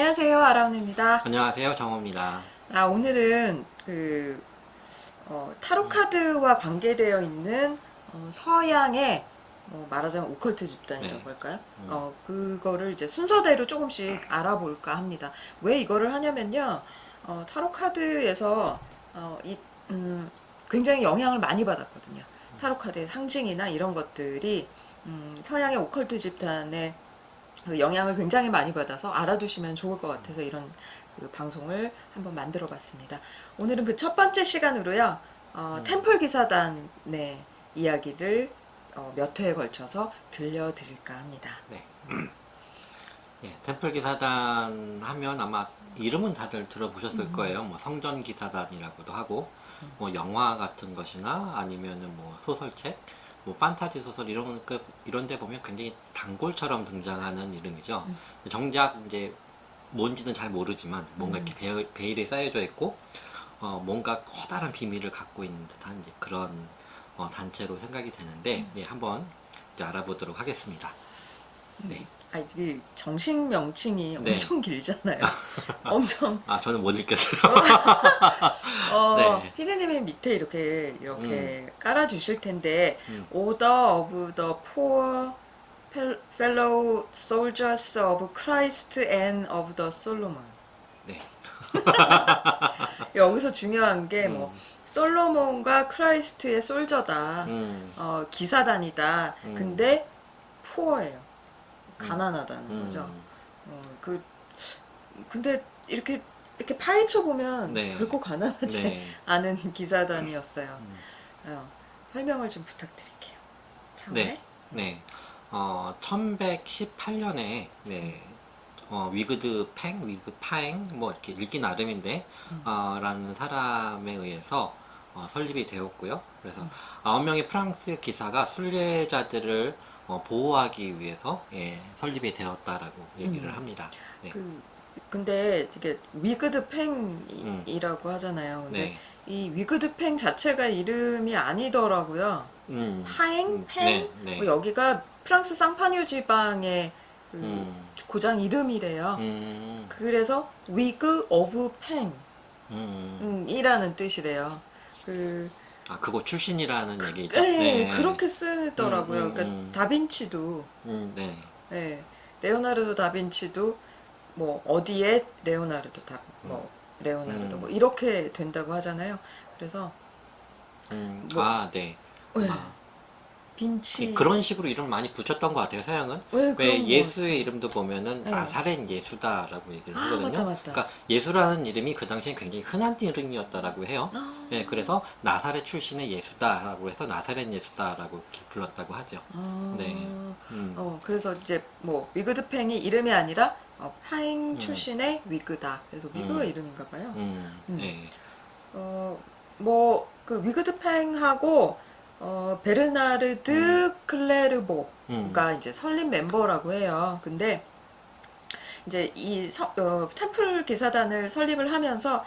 안녕하세요, 아라운입니다. 안녕하세요, 정호입니다. 아, 오늘은 그 어, 타로 카드와 관계되어 있는 어, 서양의 어, 말하자면 오컬트 집단이라고 네. 할까요? 음. 어, 그거를 이제 순서대로 조금씩 알아볼까 합니다. 왜 이거를 하냐면요, 어, 타로 카드에서 어, 이, 음, 굉장히 영향을 많이 받았거든요. 타로 카드의 상징이나 이런 것들이 음, 서양의 오컬트 집단의 그 영향을 굉장히 많이 받아서 알아두시면 좋을 것 같아서 이런 그 방송을 한번 만들어 봤습니다. 오늘은 그 첫 번째 시간으로요, 어, 음. 템플 기사단의 이야기를 어, 몇 회에 걸쳐서 들려드릴까 합니다. 예, 템플 기사단 하면 아마 이름은 다들 들어보셨을 음. 거예요. 뭐 성전 기사단이라고도 하고, 뭐 영화 같은 것이나 아니면은 뭐 소설책, 뭐 판타지 소설 이런 그 이런 데 보면 굉장히 단골처럼 등장하는 이름이죠. 음. 정작 이제 뭔지는 잘 모르지만 뭔가 음. 이렇게 베일, 베일이 쌓여져 있고, 어, 뭔가 커다란 비밀을 갖고 있는 듯한 이제 그런 어, 단체로 생각이 되는데, 음. 예, 한번 이제 알아보도록 하겠습니다. 네. 아, 이게 정식 명칭이 네. 엄청 길잖아요. 엄청 아, 저는 못 읽겠어요. 어, 네. 피디님이 밑에 이렇게 이렇게 깔아 주실 텐데 음. Order of the Poor Fel- Fellow Soldiers of Christ and of the Solomon. 네. 여기서 중요한 게뭐 음. 솔로몬과 크라이스트의 솔저다. 음. 어, 기사단이다. 음. 근데 poor예요. 가난하다는 음. 거죠. 어, 그 근데 이렇게 이렇게 파헤쳐 보면 네. 결코 가난하지 네. 않은 기사단이었어요. 음. 어, 설명을 좀 부탁드릴게요. 처음에. 네. 네. 어, 1118년에 네. 어, 위그드 팽, 위그 파행, 뭐 이렇게 읽기 나름인데, 음. 어, 라는 사람에 의해서 어, 설립이 되었고요. 그래서 음. 아홉 명의 프랑스 기사가 순례자들을 어, 보호하기 위해서 예, 설립이 되었다라고 얘기를 음. 합니다. 네. 그 근데 이게 위그드 팽이라고 하잖아요. 근데 네. 이 위그드 팽 자체가 이름이 아니더라고요. 음. 파행, 음, 팽. 네, 네. 뭐 여기가 프랑스 상파뉴 지방의 그 음. 고장 이름이래요. 음. 그래서 위그 오브 음. 팽이라는 뜻이래요. 그 아, 그거 출신이라는 얘기죠. 네, 그렇게 쓰더라고요. 음, 음, 그러니까 음. 다빈치도 음, 네. 네, 레오나르도 다빈치도 뭐 어디에 레오나르도 다뭐 레오나르도 음. 뭐 이렇게 된다고 하잖아요. 그래서 음, 뭐- 아, 네. 네, 아, 빈치 그런 식으로 이름 많이 붙였던 것 같아요, 서양은. 왜왜 그런 거 예수의 이름도 보면은 네. 나사렛 예수다라고 얘기를 아, 하거든요. 맞다, 맞다. 그러니까 예수라는 이름이 그 당시엔 굉장히 흔한 이름이었다라고 해요. 아, 네, 그래서 나사렛 출신의 예수다라고 해서 나사렛 예수다라고 불렀다고 하죠. 아, 네. 음. 어, 그래서 이제 뭐 위그드 팽이 이름이 아니라 어, 파잉 음. 출신의 위그다. 그래서 위그가 음. 이름인가 봐요. 음, 음. 네. 어, 뭐, 그 위그드 팽하고, 어, 베르나르드 클레르보가 음. 이제 설립 멤버라고 해요. 근데, 이제 이 서- 어, 템플 기사단을 설립을 하면서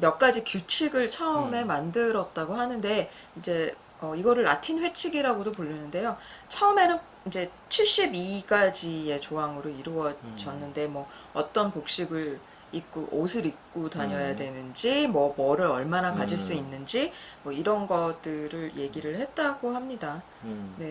몇 가지 규칙을 처음에 음. 만들었다고 하는데, 이제, 어, 이거를 라틴 회칙이라고도 부르는데요. 처음에는 이제 72가지의 조항으로 이루어졌는데, 뭐, 어떤 복식을 입고 옷을 입고 다녀야 음. 되는지 뭐 뭐를 얼마나 가질 음. 수 있는지 뭐 이런 것들을 얘기를 했다고 합니다. 음. 네.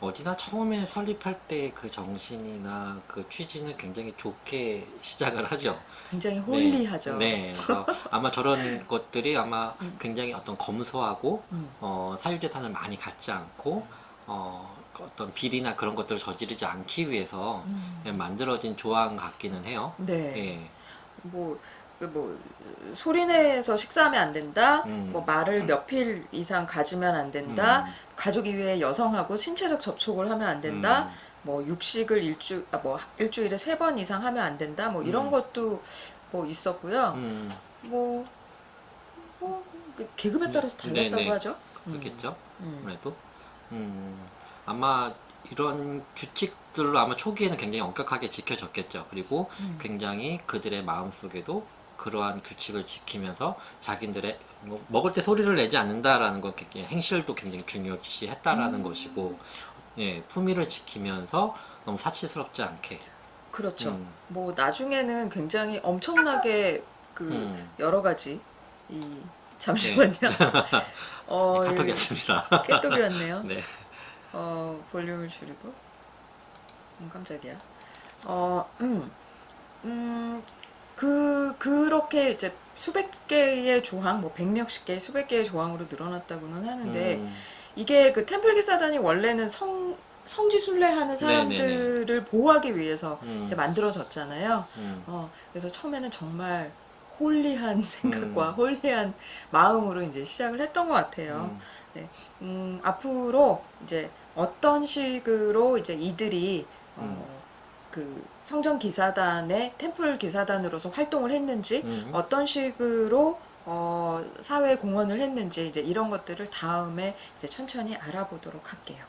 어디나 처음에 설립할 때 그 정신이나 그 취지는 굉장히 좋게 시작을 하죠. 굉장히 홀리하죠. 네. 그래서 아마 저런 것들이 아마 음. 굉장히 어떤 검소하고 음. 어, 사유재산을 많이 갖지 않고 어, 그 어떤 비리나 그런 것들을 저지르지 않기 위해서 음. 만들어진 조항 같기는 해요. 네. 예. 뭐, 그뭐 소리내서 식사하면 안 된다. 음. 뭐 말을 몇 필 이상 가지면 안 된다. 음. 가족 이외에 여성하고 신체적 접촉을 하면 안 된다. 음. 뭐 육식을 일주 아, 뭐 일주일에 세 번 이상 하면 안 된다. 뭐 이런 음. 것도 뭐 있었고요. 음. 뭐, 뭐그 계급에 따라서 네, 달랐다고 네. 하죠. 그렇겠죠. 음. 아무래도 음, 아마 이런 규칙들로 아마 초기에는 굉장히 엄격하게 지켜졌겠죠. 그리고 음. 굉장히 그들의 마음 속에도 그러한 규칙을 지키면서 자기들의 뭐 먹을 때 소리를 내지 않는다라는 것 행실도 굉장히 중요시했다라는 음. 것이고 예 품위를 지키면서 너무 사치스럽지 않게 그렇죠. 음. 뭐 나중에는 굉장히 엄청나게 그 음. 여러 가지 이 잠시만요. 어, 네, 카톡이었습니다. 이 깨똑이 왔네요. 네. 어, 볼륨을 줄이고. 음, 깜짝이야. 어, 음, 음, 그, 그렇게 이제 수백 개의 조항, 뭐 백몇십 개, 수백 개의 조항으로 늘어났다고는 하는데, 음. 이게 그 템플 기사단이 원래는 성, 성지 순례하는 사람들을 보호하기 위해서 음. 이제 만들어졌잖아요. 음. 어, 그래서 처음에는 정말 홀리한 생각과 음. 홀리한 마음으로 이제 시작을 했던 것 같아요. 음. 음, 앞으로 이제 어떤 식으로 이제 이들이 어, 음. 그 성전 기사단의 템플 기사단으로서 활동을 했는지 음. 어떤 식으로 어, 사회 공헌을 했는지 이제 이런 것들을 다음에 이제 천천히 알아보도록 할게요.